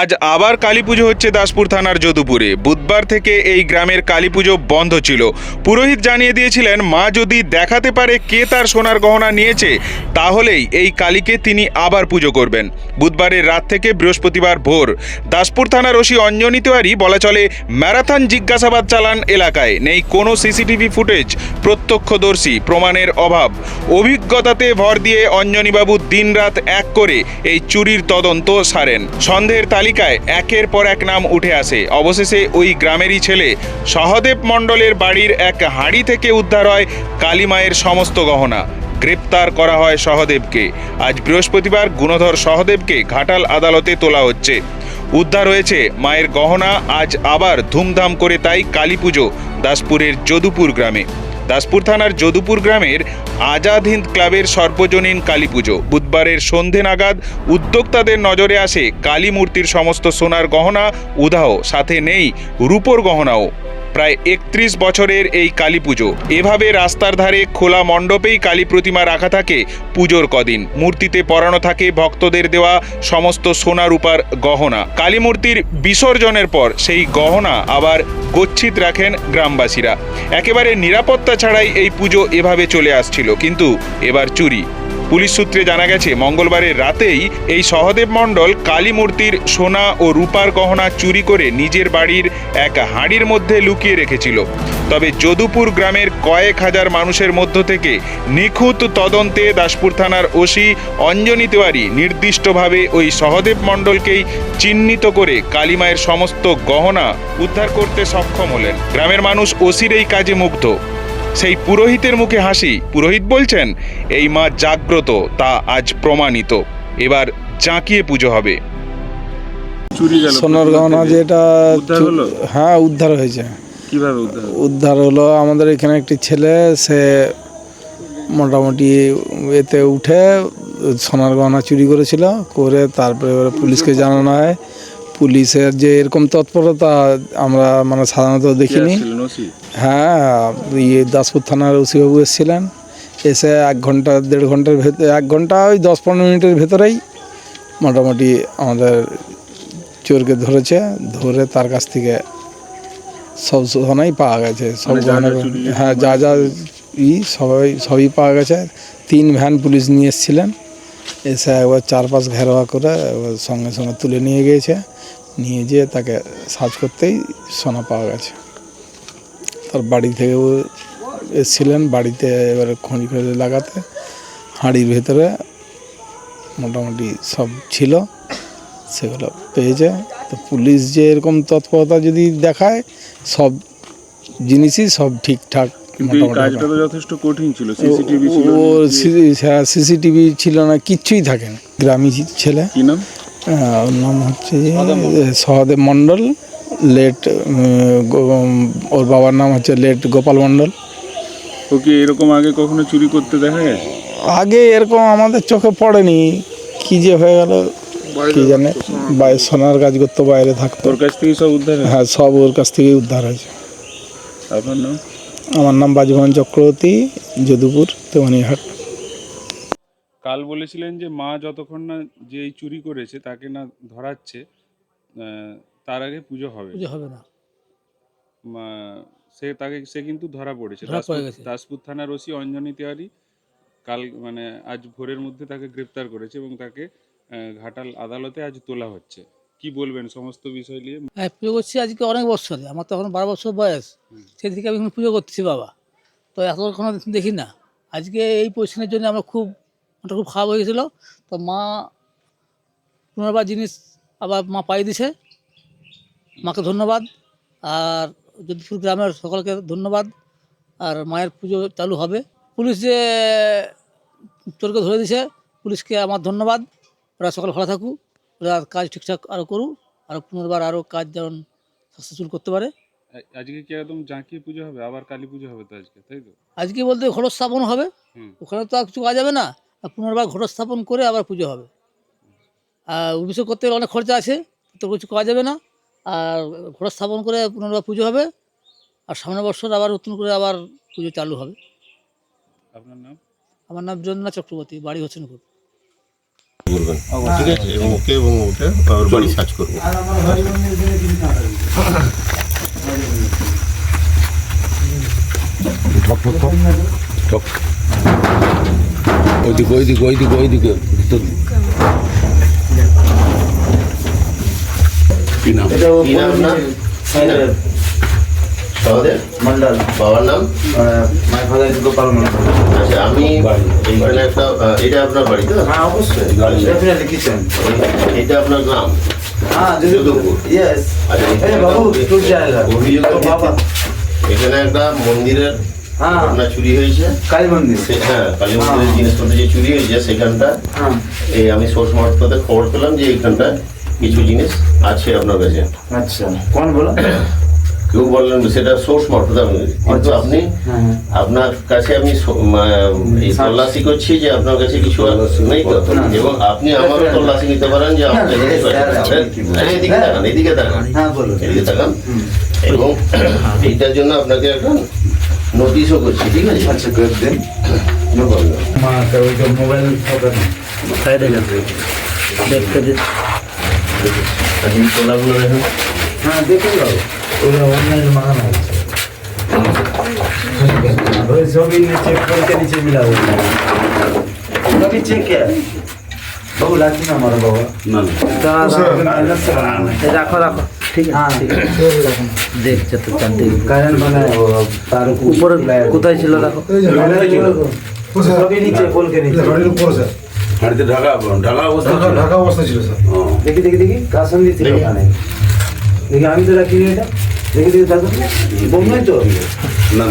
আজ আবার কালী পুজো হচ্ছে দাসপুর থানার যদুপুরে। বুধবার থেকে এই গ্রামের কালী পুজো বন্ধ ছিল। পুরোহিত জানিয়ে দিয়েছিলেন, মা যদি দেখাতে পারে কে তার সোনার গহনা নিয়েছে, তাহলেই এই কালীকে তিনি আবার পুজো করবেন। বুধবারের রাত থেকে বৃহস্পতিবার ভোর, দাসপুর থানার ওসি অঞ্জনী তিওয়ারি বলা চলে, ম্যারাথন জিজ্ঞাসাবাদ চালান এলাকায়। নেই কোনো সিসিটিভি ফুটেজ, প্রত্যক্ষদর্শী, প্রমাণের অভাব। অভিজ্ঞতাতে ভর দিয়ে অঞ্জনীবাবু দিনরাত এক করে এই চুরির তদন্ত সারেন। সন্দেহের তালিকায় একের পর এক নাম উঠে আসে। অবশেষে ওই গ্রামেরই ছেলে সহদেব মণ্ডলের বাড়ির এক হাঁড়ি থেকে উদ্ধার হয় কালীমায়ের সমস্ত গহনা। গ্রেপ্তার করা হয় সহদেবকে। আজ বৃহস্পতিবার গুণধর সহদেবকে ঘাটাল আদালতে তোলা হচ্ছে। উদ্ধার হয়েছে মায়ের গহনা, আজ আবার ধুমধাম করে তাই কালী পুজো দাসপুরের যদুপুর গ্রামে। দাসপুর থানার যদুপুর গ্রামের আজাদ হিন্দ ক্লাবের সর্বজনীন কালী পুজো। বুধবারের সন্ধে নাগাদ উদ্যোক্তাদের নজরে আসে কালী মূর্তির সমস্ত সোনার গহনা, উধাও, সাথে নেই রূপোর গহনাও। প্রায় একত্রিশ বছরের এই কালী পুজো। এভাবে রাস্তার ধারে খোলা মণ্ডপেই কালী প্রতিমা রাখা থাকে পুজোর কদিন। মূর্তিতে পরানো থাকে ভক্তদের দেওয়া সমস্ত সোনা রূপার গহনা। কালী মূর্তির বিসর্জনের পর সেই গহনা আবার গচ্ছিত রাখেন গ্রামবাসীরা। একেবারে নিরাপত্তা ছাড়াই এই পুজো এভাবে চলে আসছিল, কিন্তু এবার চুরি। পুলিশ সূত্রে জানা গেছে, মঙ্গলবারের রাতেই এই সহদেব মণ্ডল কালী মূর্তির সোনা ও রূপার গহনা চুরি করে নিজের বাড়ির এক হাঁড়ির মধ্যে লুকিয়ে রেখেছিল। তবে যদুপুর গ্রামের কয়েক হাজার মানুষের মধ্য থেকে নিখুঁত তদন্তে দাসপুর থানার ওসি অঞ্জনী তেওয়ারি নির্দিষ্টভাবে ওই সহদেব মণ্ডলকেই চিহ্নিত করে কালীমায়ের সমস্ত গহনা উদ্ধার করতে সক্ষম হলেন। গ্রামের মানুষ ওসির এই কাজে মুগ্ধ। সেই পুরোহিতের মুখে হাসি। পুরোহিত বলছেন এই মা জাগ্রত তা আজ প্রমাণিত। এবার জাঁকিয়ে পুজো হবে। সোনার গহনা যেটা উদ্ধার হলো? হ্যাঁ উদ্ধার হয়েছে। কীভাবে উদ্ধার হলো? আমাদের এখানে একটি ছেলে সে মোটামুটি এতে উঠে সোনার গহনা চুরি করেছিল করে তারপরে এবারে পুলিশকে জানানো হয়। পুলিশের যে এরকম তৎপরতা আমরা মানে সাধারণত দেখিনি? হ্যাঁ ইয়ে দাসপুর থানার ওসিবাবু এসেছিলেন। এসে এক ঘণ্টা দেড় ঘণ্টার ভেতরে এক ঘণ্টা ওই দশ পনেরো মিনিটের ভেতরেই মোটামুটি আমাদের চোরকে ধরেছে। ধরে তার কাছ থেকে সব সোনাই পাওয়া গেছে। সব মানে গহনা- হ্যাঁ যা যা ই সবাই সবই পাওয়া গেছে। তিন ভ্যান পুলিশ নিয়ে এসেছিলেন। এসে একবার চার পাঁচ ঘেরোয়া করে সঙ্গে সঙ্গে তুলে নিয়ে গিয়েছে। নিয়ে যেয়ে তাকে সার্চ করতেই সোনা পাওয়া গেছে। তার বাড়ি থেকেও এসেছিলেন বাড়িতে এবারে খোঁজ করে লাগাতে। হাঁড়ির ভেতরে মোটামুটি সব ছিল সেগুলো পেয়েছে। তো পুলিশ যে এরকম তৎপরতা যদি দেখায় সব জিনিসই সব ঠিকঠাক মোটামুটি। কাজটা তো যথেষ্ট কঠিন ছিল সিসিটিভি ছিল ও না। সিসিটিভি ছিল না কিচ্ছুই থাকে না গ্রামী ছেলে। কি নাম? ওর নাম হচ্ছে সহদেব মণ্ডল লেট ওর বাবার নাম হচ্ছে লেট গোপাল মণ্ডল। ওকে এরকম আগে কখনো চুরি করতে দেখা গেছে আগে এরকম আমাদের চোখে পড়েনি। কি যে হয়ে গেল কি জানে বাইরে সোনার কাজ করতো বাইরে থাকতো। ওর কাছ থেকে সব উদ্ধার হ্যাঁ? সব ওর কাছ থেকেই উদ্ধার হয়েছে আপনার নাম? আমার নাম বাজমোহন চক্রবর্তী যদুপুর তেমনিহাট। কাল বলেছিলেন যে মা যতক্ষণ না যে চুরি করেছে তাকে না ধরাচ্ছে তার আগে পুজো হবে। পুজো হবে না। মা- সে তাকে সে কিন্তু ধরা পড়েছে। ধরা পড়ে দাসপুর- গেছে। দাসপুর থানার ওসি অঞ্জনী তিওয়ারি কাল মানে আজ ভোরের মধ্যে তাকে গ্রেপ্তার করেছে এবং তাকে আহ, ঘাটাল আদালতে আজ তোলা হচ্ছে। কি বলবেন সমস্ত বিষয় নিয়ে? হ্যাঁ পুজো করছি আজকে অনেক বছরে। আমার তো এখন বারো বছর বয়স। সেই থেকে আমি এখন পুজো করতেছি বাবা। তো এতক্ষণ দেখি না। আজকে এই পজিশনের জন্য আমার খুব মনটা খুব খারাপ হয়ে গেছিল। তো মা পুনর্বার জিনিস আবার মা পাই দিছে মাকে ধন্যবাদ। আর যদুপুর গ্রামের সকলকে ধন্যবাদ। আর মায়ের পুজো চালু হবে। পুলিশ যে চোরকে ধরে দিছে পুলিশকে আমার ধন্যবাদ। ওরা সকল ভালো থাকুক। ওরা কাজ ঠিকঠাক আরও করুক। আর পুনর্বার আরও কাজ যেমন সাকসেসফুল করতে পারে। আজকে কি একদম জাঁকিয়ে পুজো হবে? আবার কালী পুজো হবে তো আজকে তাই তো? আজকে বলতে ঘট স্থাপন হবে ওখানে তো আর কিছু কাজ যাবে না। আর পুনর্বার ঘট স্থাপন করে আবার পুজো হবে। আর অভিষেক করতে অনেক খরচা আছে। তো কিছু করা যাবে না। আর ঘট স্থাপন করে পুনর্বার পুজো হবে। আর সামনের বছর আবার নতুন করে আবার পুজো চালু হবে। আপনার নাম? আমার নাম বীরেন্দ্রনাথ চক্রবর্তী বাড়ি হোসেনপুর বলবেন। ঠিক আছে। ওকে এবং ওটা ওর বাড়ি সার্চ করব। ওইদিকে ওইদিকে ওইদিকে ওইদিকে। ভিতর কি নাম কি নাম আপনার সহদেব মন্ডল। বাবার নাম? My father is Gopal Mondal. আচ্ছা আমি এইখানে একটা এটা আপনার বাড়ি তো? হ্যাঁ অবশ্যই। ডেফিনেটলি কিচেন এটা আপনার গ্রাম? হ্যাঁ যোধপুর। ইয়েস আচ্ছা বাবু একটা জায়গা। অভিযোগ বাবা। এখানে একটা মন্দিরের হ্যাঁ। ঘটনা চুরি হয়েছে। কালী মন্দির। সে- হ্যাঁ কালী মন্দিরের জিনিসপত্র যে চুরি হয়েছে সেখানটা হ্যাঁ। এই আমি সোর্স মারফতে খবর পেলাম যে এইখানটা কিছু জিনিস আছে আপনার কাছে। আচ্ছা কোন বলো কেউ বললেন সেটা সোর্স মারফত আমি কিন্তু আপনি হ্যাঁ আপনার কাছে আমি এই তল্লাশি করছি যে আপনার কাছে কিছু নেই তো। এবং আপনি আমারও তল্লাশি নিতে পারেন যে। হ্যাঁ, হ্যাঁ? আরে এদিকে তাকান এদিকে তাকান। হ্যাঁ এদিকে তাকান। এবং এইটার জন্য আপনাকে একটা নোটিশও করছি ঠিক আছে? আচ্ছা করে দিন। মোবাইল দেখতে দিন। দেখি তোলাগুলো দেখো হ্যাঁ দেখে যাও ওগুলো অনলাইনে মাখানো হচ্ছে। ওই সবই চেক করে নিচে মিলাবো সবই চেক বাবু লাগছে না আমার বাবা? রাখো রাখো। ঠিক আছে দেখছে তো চারদিকে কোথায় ছিল রাখো নিচে বলকে নিচে। হাড়িতে ঢাকা ঢাকা অবস্থা ছিল? ঢাকা অবস্থা ছিল স্যার। দেখি দেখি দেখি কার সঙ্গে ছিল ওখানে। দেখি আমি তো রাখিনি এটা। দেখি দেখি দাদা বোম নয় তো? না।